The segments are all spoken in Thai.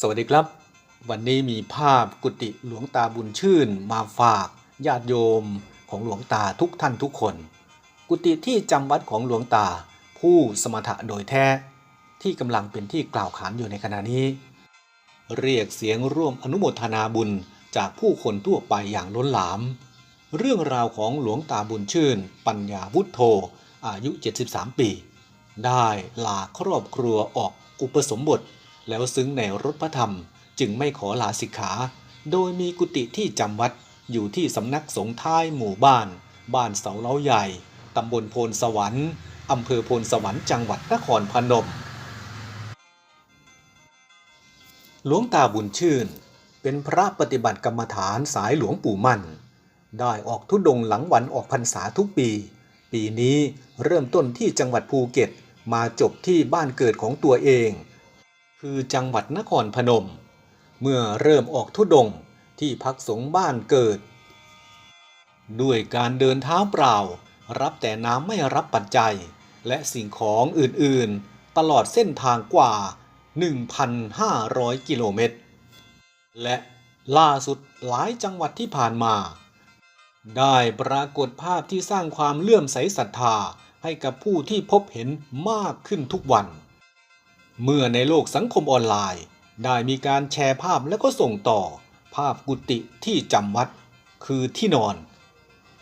สวัสดีครับ วันนี้มีภาพกุฏิหลวงตาบุญชื่น มาฝากญาติโยมของหลวงตาทุกท่านทุกคน กุฏิที่จำวัดของหลวงตา ผู้สมถะโดยแท้ ที่กำลังเป็นที่กล่าวขานอยู่ในขณะนี้ เรียกเสียงร่วมอนุโมทนาบุญจากผู้คนทั่วไปอย่างล้นหลาม เรื่องราวของหลวงตาบุญชื่น ปัญญาวุฒโธอายุ 73 ปี ได้ลาครอบครัวออกอุปสมบท แล้วซึ้งในรถพระธรรม จึงไม่ขอลาสิกขา โดยมีกุฏิที่จำวัดอยู่ที่สำนักสงฆ์ท้ายหมู่บ้าน บ้านเสาเล้าใหญ่ตำบลโพนสวรรค์อำเภอโพนสวรรค์จังหวัดนครพนม หลวงตาบุญชื่น เป็นพระปฏิบัติกรรมฐานสายหลวงปู่มั่น ได้ออกทุดงค์หลังวันออกพรรษาทุกปี ปีนี้เริ่มต้นที่จังหวัดภูเก็ตมาจบที่บ้านเกิดของตัวเอง คือจังหวัดนครพนม เมื่อเริ่มออกทุดงที่พักสงบ้านเกิด ด้วยการเดินเท้าเปล่า รับแต่น้ำไม่รับปัจจัย และสิ่งของอื่นๆ ตลอดเส้นทางกว่า 1,500 กิโลเมตร และล่าสุดหลายจังหวัดที่ผ่านมา ได้ปรากฏภาพที่สร้างความเลื่อมใสศรัทธาให้กับผู้ที่พบเห็นมากขึ้นทุกวัน เมื่อในโลกสังคมออนไลน์ ได้มีการแชร์ภาพแล้วก็ส่งต่อ ภาพกุฏิที่จำวัด คือที่นอน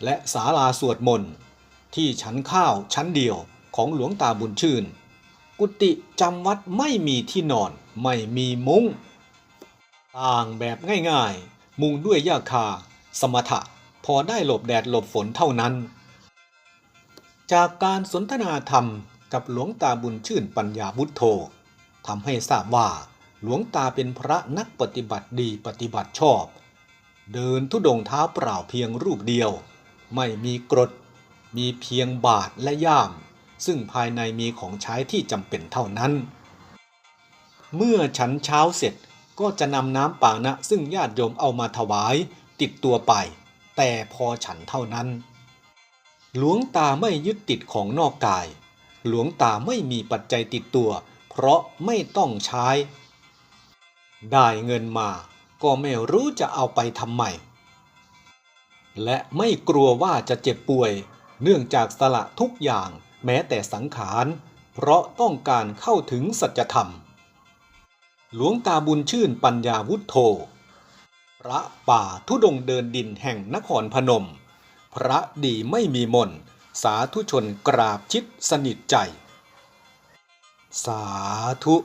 และศาลาสวดมนต์ที่ชั้นข้าวชั้นเดียวของหลวงตาบุญชื่น กุฏิจำวัดไม่มีที่นอนไม่มีมุง้งต่างแบบง่ายๆ มุงด้วยหญ้าคา สมถะ พอได้หลบแดดหลบฝนเท่านั้น จากการสนทนาธรรมกับหลวงตาบุญชื่นปัญญาวุฒโธ ทำให้ทราบว่าหลวงตาเป็นพระนักปฏิบัติดีปฏิบัติชอบ เดินทุดงเท้าเปล่าเพียงรูปเดียว ไม่มีกรด มีเพียงบาทและย่าม ซึ่งภายในมีของใช้ที่จำเป็นเท่านั้น เมื่อฉันเช้าเสร็จก็จะนำน้ำปานะ ซึ่งญาติโยมเอามาถวายติดตัวไป แต่พอฉันเท่านั้น หลวงตาไม่ยึดติดของนอกกาย หลวงตาไม่มีปัจจัยติดตัว เพราะไม่ต้องใช้ ได้เงินมาก็ไม่รู้จะเอาไปทำไม และไม่กลัวว่าจะเจ็บป่วย เนื่องจากสละทุกอย่างแม้แต่สังขาร เพราะต้องการเข้าถึงสัจธรรม หลวงตาบุญชื่นปัญญาวุฒโธ พระป่าทุดงเดินดินแห่งนครพนม พระดีไม่มีมน สาธุชนกราบชิดสนิทใจ สาธุ